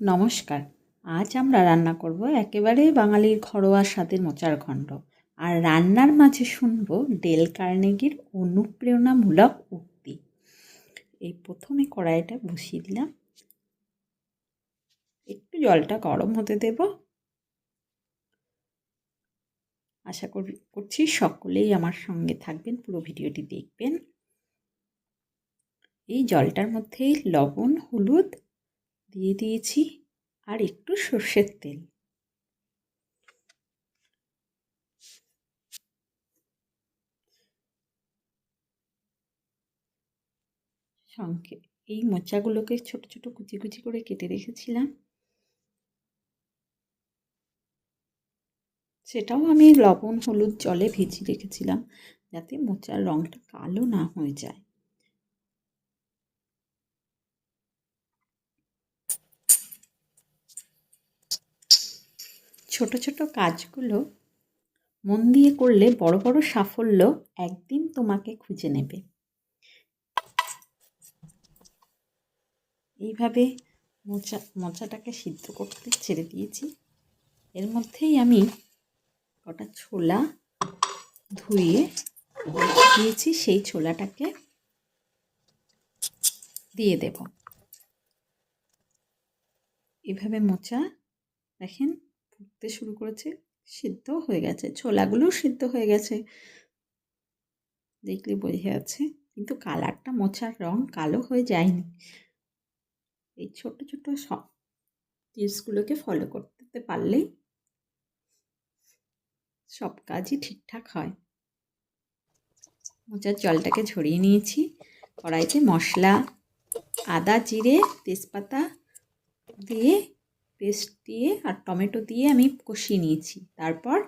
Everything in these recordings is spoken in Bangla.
নমস্কার। আজ আমরা রান্না করব একেবারে বাঙালির ঘরোয়া স্বাদের মোচার ঘণ্ট। আর রান্নার মাঝে শুনব ডেল কার্নেগির অনুপ্রেরণামূলক উক্তি। এই প্রথমে কড়াইটা বসিয়ে দিলাম। একটু জলটা গরম হতে দেব। আশা করি, করছি সকলেই আমার সঙ্গে থাকবেন, পুরো ভিডিওটি দেখবেন। এই জলটার মধ্যেই লবণ, হলুদ দিয়ে দিয়েছি আর একটু সর্ষের তেল। সঙ্গে এই মোচাগুলোকে ছোট ছোট কুচি কুচি করে কেটে রেখেছিলাম। সেটাও আমি লবণ, হলুদ, জলে ভিজিয়ে রেখেছিলাম যাতে মোচার রঙটা কালো না হয়ে যায়। ছোট ছোট কাজগুলো মন দিয়ে করলে বড় বড় সাফল্য একদিন তোমাকে খুঁজে নেবে। এইভাবে মোচা, মোচাটাকে সিদ্ধ করতে ছেড়ে দিয়েছি। এর মধ্যেই আমি কটা ছোলা ধুয়ে দিয়েছি, সেই ছোলাটাকে দিয়ে দেব। এভাবে মোচা, দেখেন ফুটতে শুরু করেছে, সিদ্ধ হয়ে গেছে। ছোলাগুলোও সিদ্ধ হয়ে গেছে। দেখলে বোঝা যাচ্ছে, কিন্তু কালারটা মোছার রং কালো হয়ে যায়নি। এই ছোট ছোট সব টিপসগুলোকে ফলো করতে পারলেই সব কাজই ঠিকঠাক হয়। মোচার জলটাকে ঝরিয়ে নিয়েছি। কড়াইতে মশলা, আদা, জিরে, তেজপাতা দিয়ে পেস্ট দিয়ে আর টমেটো দিয়ে আমি কষিয়ে নিয়েছি। তারপর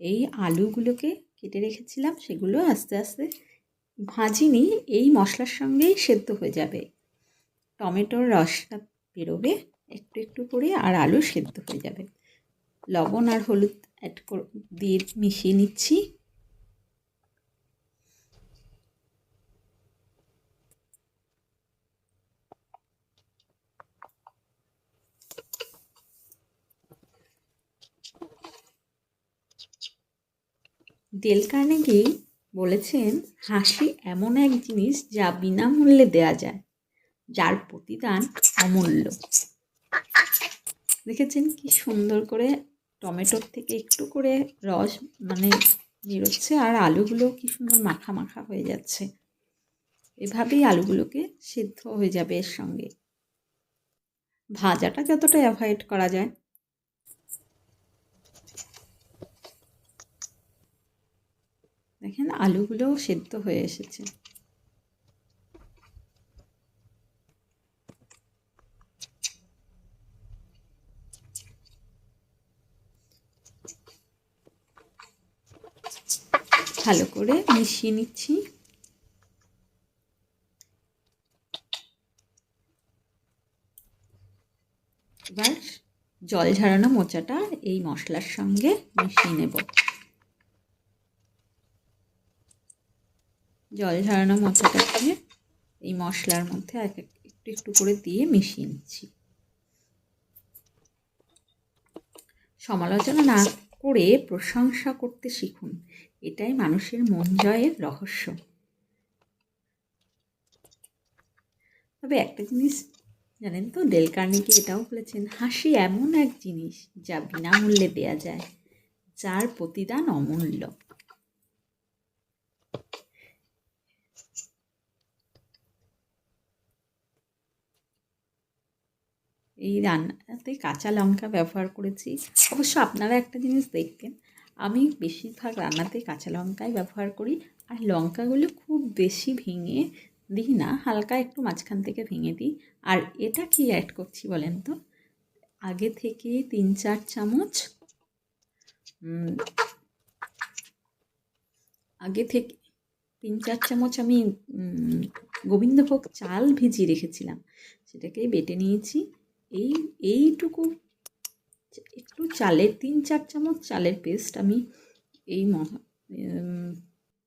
এই আলুগুলোকে কেটে রেখেছিলাম, সেগুলো আস্তে আস্তে ভাজিনি, এই মশলার সঙ্গেই সেদ্ধ হয়ে যাবে। টমেটোর রসটা বেরোবে, একটু একটু করে আর আলু সেদ্ধ হয়ে যাবে। লবণ আর হলুদ অ্যাড দিয়ে মিশিয়ে নিচ্ছি। ডেল কার্নেগি বলেছেন, হাসি এমন এক জিনিস যা বিনামূল্যে দেয়া যায়, যার প্রতিদান অমূল্য। দেখেছেন কি সুন্দর করে টমেটোর থেকে একটু করে রস মানে বেরোচ্ছে আর আলুগুলো কি সুন্দর মাখা মাখা হয়ে যাচ্ছে। এভাবেই আলুগুলোকে সিদ্ধ হয়ে যাবে এর সঙ্গে। ভাজাটা যতটা অ্যাভয়েড করা যায়। দেখেন আলুগুলোও সেদ্ধ হয়ে এসেছে। ভালো করে মিশিয়ে নিচ্ছি। এবার জল ঝরানো মোচাটা এই মশলার সঙ্গে মিশিয়ে নেব। জল ঝরানো মোচাটাকে এই মশলার মধ্যে এক একটু একটু করে দিয়ে মিশিয়ে নিচ্ছি। সমালোচনা না করে প্রশংসা করতে শিখুন। এটাই মানুষের মন জয়ের রহস্য। তবে একটা জিনিস জানেন তো, ডেল কার্নেগি এটাও বলেছেন, হাসি এমন এক জিনিস যা বিনামূল্যে দেয়া যায়, যার প্রতিদান অমূল্য। এই রান্নাতে কাঁচা লঙ্কা ব্যবহার করেছি। অবশ্য আপনারা একটা জিনিস দেখবেন, আমি বেশিরভাগ রান্নাতে কাঁচা লঙ্কাই ব্যবহার করি, আর লঙ্কাগুলো খুব বেশি ভেঙে দিই না, হালকা একটু মাঝখান থেকে ভেঙে দিই। আর এটা কি অ্যাড করছি বলেন তো? আগে থেকে তিন চার চামচ আগে থেকে তিন চার চামচ আমি গোবিন্দভোগ চাল ভিজিয়ে রেখেছিলাম। সেটাকে বেটে নিয়েছি। এই, এইটুকু একটু চালের তিন চার চামচ চালের পেস্ট আমি এই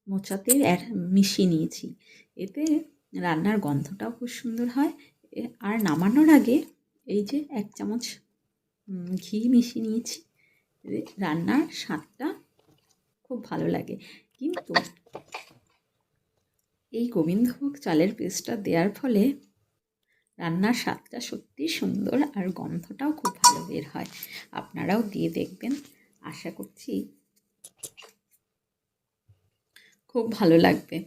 মোচাতে মিশিয়ে নিয়েছি। এতে রান্নার গন্ধটাও খুব সুন্দর হয়। আর নামানোর আগে এই যে এক চামচ ঘি মিশিয়ে নিয়েছি। রান্নার স্বাদটা খুব ভালো লাগে। কিন্তু এই গোবিন্দভোগ চালের পেস্টটা দেওয়ার ফলে রান্নার স্বাদটা সত্যি সুন্দর আর গন্ধটাও খুব ভালো বের হয়। আপনারাও দিয়ে দেখবেন। আশা করছি খুব ভালো লাগবে।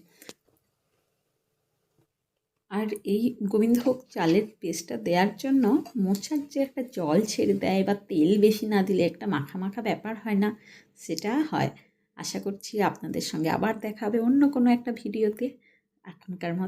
আর এই গোবিন্দভোগ চালের পেস্টটা দেওয়ার জন্য মোচার যে একটা জল ছেড়ে দেয় বা তেল বেশি না দিলে একটা মাখা মাখা ব্যাপার হয় না, সেটা হয়। আশা করছি আপনাদের সঙ্গে আবার দেখা হবে অন্য কোনো একটা ভিডিওতে। এখনকার মতো